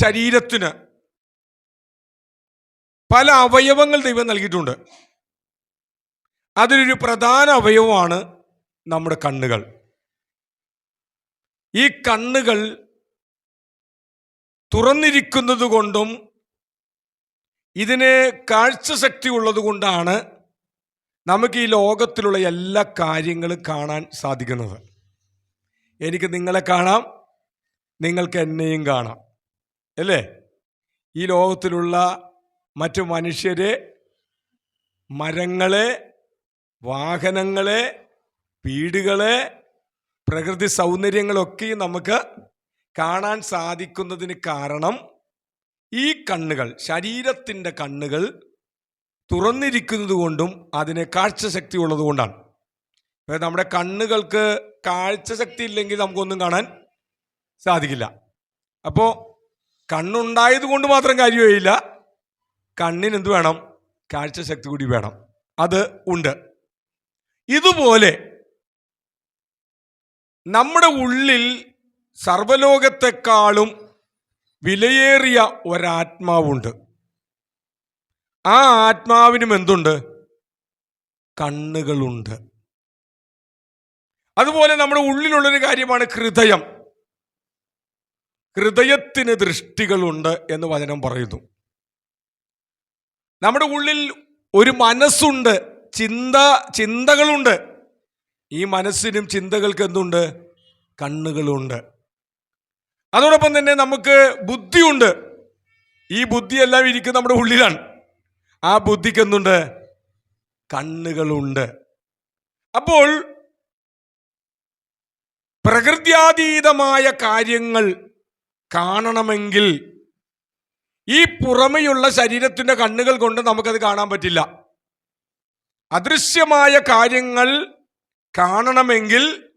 ശരീരത്തിന് പല അവയവങ്ങൾ ദൈവം നൽകിയിട്ടുണ്ട്. അതിലൊരു പ്രധാന അവയവമാണ് നമ്മുടെ കണ്ണുകൾ. ഈ കണ്ണുകൾ തുറന്നിരിക്കുന്നത് കൊണ്ടും ഇതിന് കാഴ്ചശക്തി ഉള്ളത് കൊണ്ടാണ് നമുക്ക് ഈ ലോകത്തിലുള്ള എല്ലാ കാര്യങ്ങളും കാണാൻ സാധിക്കുന്നത്. എനിക്ക് നിങ്ങളെ കാണാം. നിങ്ങൾക്ക് എന്നെയും കാണാം. അല്ലേ? ഈ ലോകത്തിലുള്ള മറ്റു മനുഷ്യരെ മരങ്ങളെ വാഹനങ്ങളെ വീടുകളെ പ്രകൃതി സൗന്ദര്യങ്ങളൊക്കെ നമുക്ക് കാണാൻ സാധിക്കുന്നതിന് കാരണം ഈ കണ്ണുകൾ ശരീരത്തിന്റെ കണ്ണുകൾ തുറന്നിരിക്കുന്നത് കൊണ്ടും അതിന് കാഴ്ചശക്തി ഉള്ളത് കൊണ്ടാണ്. നമ്മുടെ കണ്ണുകൾക്ക് കാഴ്ചശക്തി ഇല്ലെങ്കിൽ നമുക്കൊന്നും കാണാൻ സാധിക്കില്ല. അപ്പോൾ കണ്ണുണ്ടായത് കൊണ്ട് മാത്രം കാര്യമില്ല കണ്ണിന് എന്ത് വേണം? കാഴ്ചശക്തി കൂടി വേണം. അത് ഉണ്ട്. ഇതുപോലെ നമ്മുടെ ഉള്ളിൽ സർവലോകത്തെക്കാളും വിലയേറിയ ഒരാത്മാവുണ്ട്. ആ ആത്മാവിനും എന്തുണ്ട്? കണ്ണുകളുണ്ട്. അതുപോലെ നമ്മുടെ ഉള്ളിലുള്ളൊരു കാര്യമാണ് ഹൃദയം. ഹൃദയത്തിന് ദൃഷ്ടികളുണ്ട് എന്ന് വചനം പറയുന്നു. നമ്മുടെ ഉള്ളിൽ ഒരു മനസ്സുണ്ട് ചിന്ത ചിന്തകളുണ്ട്. ഈ മനസ്സിനും ചിന്തകൾക്ക് എന്തുണ്ട്? കണ്ണുകളുണ്ട്. അതോടൊപ്പം തന്നെ നമുക്ക് ബുദ്ധിയുണ്ട്. ഈ ബുദ്ധിയെല്ലാം ഇരിക്കുന്ന നമ്മുടെ ഉള്ളിലാണ്. ആ ബുദ്ധിക്ക് എന്തുണ്ട്? കണ്ണുകളുണ്ട്. അപ്പോൾ പ്രകൃത്യാതീതമായ കാര്യങ്ങൾ കാണണമെങ്കിൽ ഈ പുറമെയുള്ള ശരീരത്തിന്റെ കണ്ണുകൾ കൊണ്ട് നമുക്കത് കാണാൻ പറ്റില്ല. അദൃശ്യമായ കാര്യങ്ങൾ കാണണമെങ്കിൽ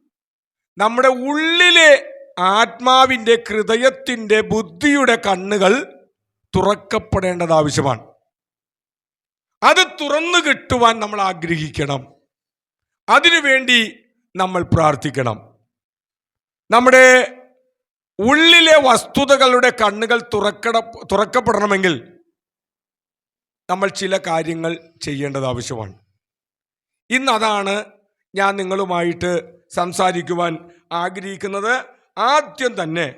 നമ്മുടെ ഉള്ളിലെ ആത്മാവിന്റെ ഹൃദയത്തിന്റെ ബുദ്ധിയുടെ കണ്ണുകൾ തുറക്കപ്പെടേണ്ടത് ആവശ്യമാണ്. അത് തുറന്നു കിട്ടുവാൻ നമ്മൾ ആഗ്രഹിക്കണം. അതിനുവേണ്ടി നമ്മൾ പ്രാർത്ഥിക്കണം. നമ്മുടെ ഉള്ളിലെ വസ്തുതകളുടെ കണ്ണുകൾ തുറക്കട തുറക്കപ്പെടണമെങ്കിൽ നമ്മൾ ചില കാര്യങ്ങൾ ചെയ്യേണ്ടത് ആവശ്യമാണ്. ഇന്ന് അതാണ് ഞാൻ നിങ്ങളുമായിട്ട് സംസാരിക്കുവാൻ ആഗ്രഹിക്കുന്നത്. ആദ്യം തന്നെ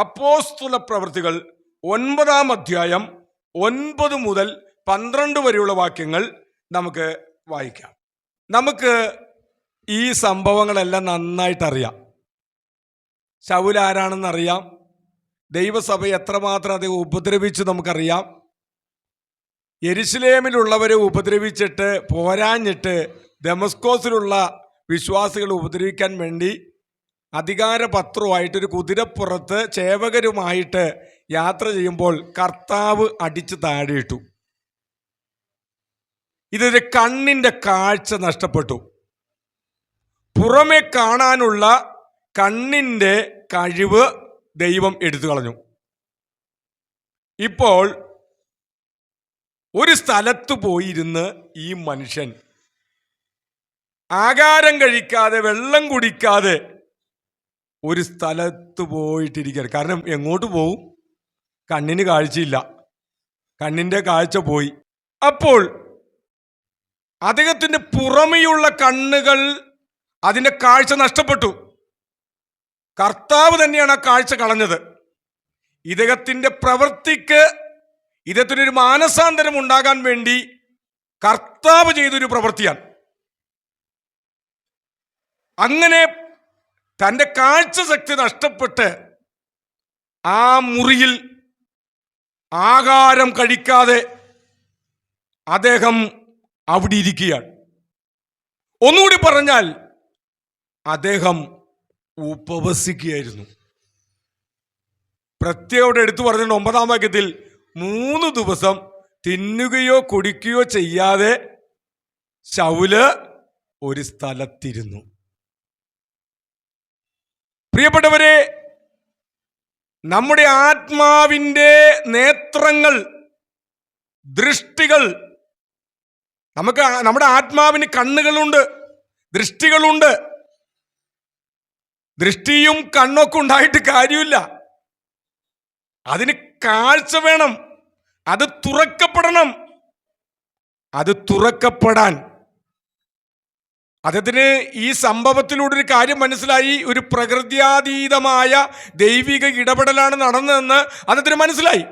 അപ്പോസ്തുല പ്രവൃത്തികൾ ഒൻപതാം അധ്യായം ഒൻപത് മുതൽ പന്ത്രണ്ട് വരെയുള്ള വാക്യങ്ങൾ നമുക്ക് വായിക്കാം. നമുക്ക് ഈ സംഭവങ്ങളെല്ലാം നന്നായിട്ട് അറിയാം ശൗൽ ആരാണെന്നറിയാം. ദൈവസഭ എത്രമാത്രം അദ്ദേഹം ഉപദ്രവിച്ചു നമുക്കറിയാം. എരിശിലേമിലുള്ളവരെ ഉപദ്രവിച്ചിട്ട് പോരാഞ്ഞിട്ട് ഡെമസ്കോസിലുള്ള വിശ്വാസികളെ ഉപദ്രവിക്കാൻ വേണ്ടി അധികാരപത്രവുമായിട്ട് ഒരു കുതിരപ്പുറത്ത് ചേവകരുമായിട്ട് യാത്ര ചെയ്യുമ്പോൾ കർത്താവ് അടിച്ച് താഴെയിട്ടു. ഇതൊരു കണ്ണിന്റെ കാഴ്ച നഷ്ടപ്പെട്ടു. പുറമെ കാണാനുള്ള കണ്ണിന്റെ കഴിവ് ദൈവം എടുത്തു കളഞ്ഞു. ഇപ്പോൾ ഒരു സ്ഥലത്ത് പോയിരുന്ന് ഈ മനുഷ്യൻ ആകാരം കഴിക്കാതെ വെള്ളം കുടിക്കാതെ ഒരു സ്ഥലത്ത് പോയിട്ടിരിക്കുകയാണ്. കാരണം എങ്ങോട്ട് പോവും? കണ്ണിന് കാഴ്ചയില്ല. കണ്ണിന്റെ കാഴ്ച പോയി. അപ്പോൾ അദ്ദേഹത്തിന്റെ പുറമെയുള്ള കണ്ണുകൾ അതിന്റെ കാഴ്ച നഷ്ടപ്പെട്ടു. കർത്താവ് തന്നെയാണ് ആ കാഴ്ച കളഞ്ഞത്. ഇദ്ദേഹത്തിന്റെ പ്രവൃത്തിക്ക് ഇദ്ദേഹത്തിനൊരു മാനസാന്തരം ഉണ്ടാകാൻ വേണ്ടി കർത്താവ് ചെയ്തൊരു പ്രവൃത്തിയാണ്. അങ്ങനെ തന്റെ കാഴ്ച ശക്തി നഷ്ടപ്പെട്ട് ആ മുറിയിൽ ആഹാരം കഴിക്കാതെ അദ്ദേഹം അവിടെ ഇരിക്കുകയാണ്. ഒന്നുകൂടി പറഞ്ഞാൽ അദ്ദേഹം ഉപവസിക്കുകയായിരുന്നു. പ്രത്യേകം എടുത്തു പറഞ്ഞിട്ടുണ്ട് ഒമ്പതാം വാക്യത്തിൽ മൂന്ന് ദിവസം തിന്നുകയോ കുടിക്കുകയോ ചെയ്യാതെ ശൗൽ ഒരു സ്ഥലത്തിരുന്നു. പ്രിയപ്പെട്ടവരെ നമ്മുടെ ആത്മാവിന്റെ നേത്രങ്ങൾ ദൃഷ്ടികൾ നമുക്ക് നമ്മുടെ ആത്മാവിന് കണ്ണുകളുണ്ട് ദൃഷ്ടികളുണ്ട് ദൃഷ്ടിയും കണ്ണൊക്കെ ഉണ്ടായിട്ട് കാര്യമില്ല. അതിന് കാഴ്ച വേണം. അത് തുറക്കപ്പെടണം. അത് തുറക്കപ്പെടാൻ. അദ്ദേഹത്തിന് ഈ സംഭവത്തിലൂടെ ഒരു കാര്യം മനസ്സിലായി. ഒരു പ്രകൃത്യാതീതമായ ദൈവിക ഇടപെടലാണ് നടന്നതെന്ന് അദ്ദേഹത്തിന് മനസ്സിലായി.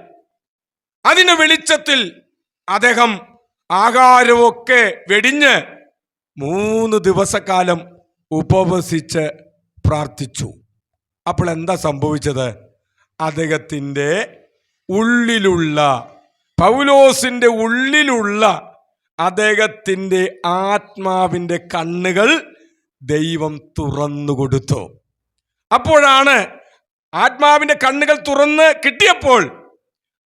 അതിന് വെളിച്ചത്തിൽ അദ്ദേഹം ആഹാരമൊക്കെ വെടിഞ്ഞ് മൂന്ന് ദിവസക്കാലം ഉപവസിച്ച് പ്രാർത്ഥിച്ചു. അപ്പോൾ എന്താ സംഭവിച്ചത്? അദ്ദേഹത്തിന്റെ ഉള്ളിലുള്ള പൗലോസിന്റെ ഉള്ളിലുള്ള അദ്ദേഹത്തിന്റെ ആത്മാവിന്റെ കണ്ണുകൾ ദൈവം തുറന്നു കൊടുത്തു. അപ്പോഴാണ് ആത്മാവിന്റെ കണ്ണുകൾ തുറന്ന് കിട്ടിയപ്പോൾ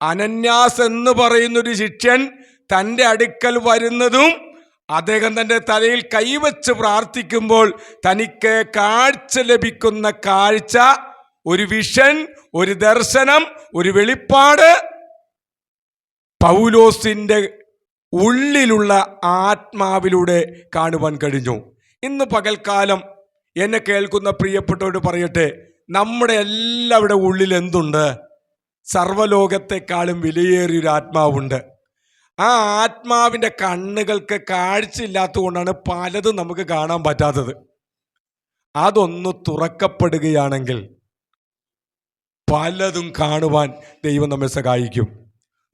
അനന്യാസ് എന്ന് പറയുന്നൊരു ശിഷ്യൻ തന്റെ അടുക്കൽ വരുന്നതും അദ്ദേഹം തന്റെ തലയിൽ കൈവച്ച് പ്രാർത്ഥിക്കുമ്പോൾ തനിക്ക് കാഴ്ച ലഭിക്കുന്ന കാഴ്ച ഒരു വിഷൻ ഒരു ദർശനം ഒരു വെളിപ്പാട്. പൗലോസിന്റെ ഉള്ളിലുള്ള ആത്മാവിലൂടെ കാണുവാൻ കഴിഞ്ഞു. ഇന്ന് പകൽക്കാലം എന്നെ കേൾക്കുന്ന പ്രിയപ്പെട്ടവരോട് പറയട്ടെ നമ്മുടെ എല്ലാവരുടെ ഉള്ളിൽ എന്തുണ്ട്? സർവലോകത്തെക്കാളും വിലയേറിയൊരു ആത്മാവുണ്ട് ആ ആത്മാവിന്റെ കണ്ണുകൾക്ക് കാഴ്ചയില്ലാത്തതുകൊണ്ടാണ് പലതും നമുക്ക് കാണാൻ പറ്റാത്തത്. അതൊന്ന് തുറക്കപ്പെടുകയാണെങ്കിൽ പലതും കാണുവാൻ ദൈവം നമ്മെ സഹായിക്കും.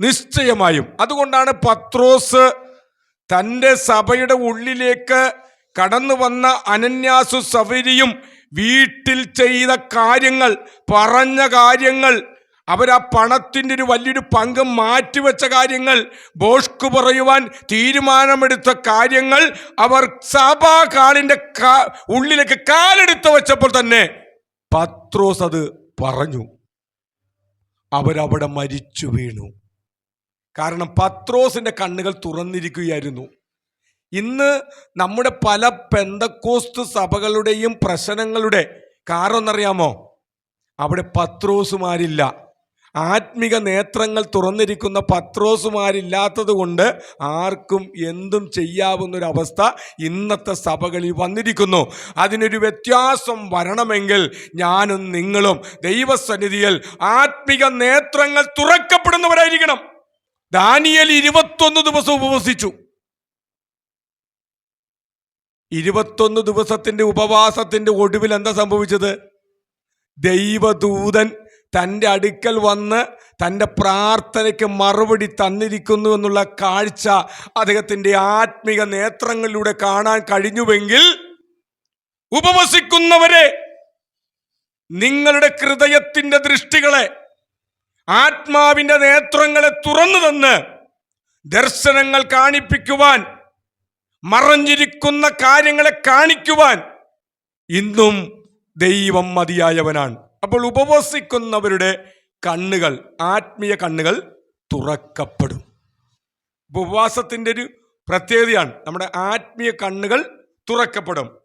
നിശ്ചയമായും അതുകൊണ്ടാണ് പത്രോസ് തന്റെ സഭയുടെ ഉള്ളിലേക്ക് കടന്നു വന്ന അനന്യാസു സവരിയും വീട്ടിൽ ചെയ്ത കാര്യങ്ങൾ പറഞ്ഞ കാര്യങ്ങൾ അവരാ പണത്തിന്റെ ഒരു വലിയൊരു പങ്ക് മാറ്റിവെച്ച കാര്യങ്ങൾ ബോഷ്കു പറയുവാൻ തീരുമാനമെടുത്ത കാര്യങ്ങൾ അവർ സഭാ കാളിന്റെ കാ- ഉള്ളിലേക്ക് കാലെടുത്ത് വെച്ചപ്പോൾ തന്നെ പത്രോസ് അത് പറഞ്ഞു. അവരവിടെ മരിച്ചു വീണു. കാരണം പത്രോസിന്റെ കണ്ണുകൾ തുറന്നിരിക്കുകയായിരുന്നു. ഇന്ന് നമ്മുടെ പല പെന്തക്കോസ്ത് സഭകളുടെയും പ്രശ്നങ്ങളുടെ കാരണം എന്നറിയാമോ അവിടെ പത്രോസുമാരില്ല. ആത്മിക നേത്രങ്ങൾ തുറന്നിരിക്കുന്ന പത്രോസുമാരില്ലാത്തത് കൊണ്ട് ആർക്കും എന്തും ചെയ്യാവുന്നൊരവസ്ഥ ഇന്നത്തെ സഭകളിൽ വന്നിരിക്കുന്നു. അതിനൊരു വ്യത്യാസം വരണമെങ്കിൽ ഞാനും നിങ്ങളും ദൈവസന്നിധിയിൽ ആത്മിക നേത്രങ്ങൾ തുറക്കപ്പെടുന്നവരായിരിക്കണം. ദാനിയൽ ഇരുപത്തൊന്ന് ദിവസം ഉപവസിച്ചു. ഇരുപത്തൊന്ന് ദിവസത്തിന്റെ ഉപവാസത്തിന്റെ ഒടുവിൽ എന്താ സംഭവിച്ചത്? ദൈവദൂതൻ തന്റെ അടുക്കൽ വന്ന് തന്റെ പ്രാർത്ഥനയ്ക്ക് മറുപടി തന്നിരിക്കുന്നു എന്നുള്ള കാഴ്ച അദ്ദേഹത്തിന്റെ ആത്മീക നേത്രങ്ങളിലൂടെ കാണാൻ കഴിഞ്ഞുവെങ്കിൽ ഉപവസിക്കുന്നവരെ നിങ്ങളുടെ ഹൃദയത്തിന്റെ ദൃഷ്ടികളെ ആത്മാവിന്റെ നേത്രങ്ങളെ തുറന്നു തന്ന് ദർശനങ്ങൾ കാണിപ്പിക്കുവാൻ മറഞ്ഞിരിക്കുന്ന കാര്യങ്ങളെ കാണിക്കുവാൻ ഇന്നും ദൈവം മതിയായവനാണ്. അപ്പോൾ ഉപവസിക്കുന്നവരുടെ കണ്ണുകൾ ആത്മീയ കണ്ണുകൾ തുറക്കപ്പെടും. ഉപവാസത്തിന്റെ ഒരു പ്രത്യേകതയാണ്. നമ്മുടെ ആത്മീയ കണ്ണുകൾ തുറക്കപ്പെടും.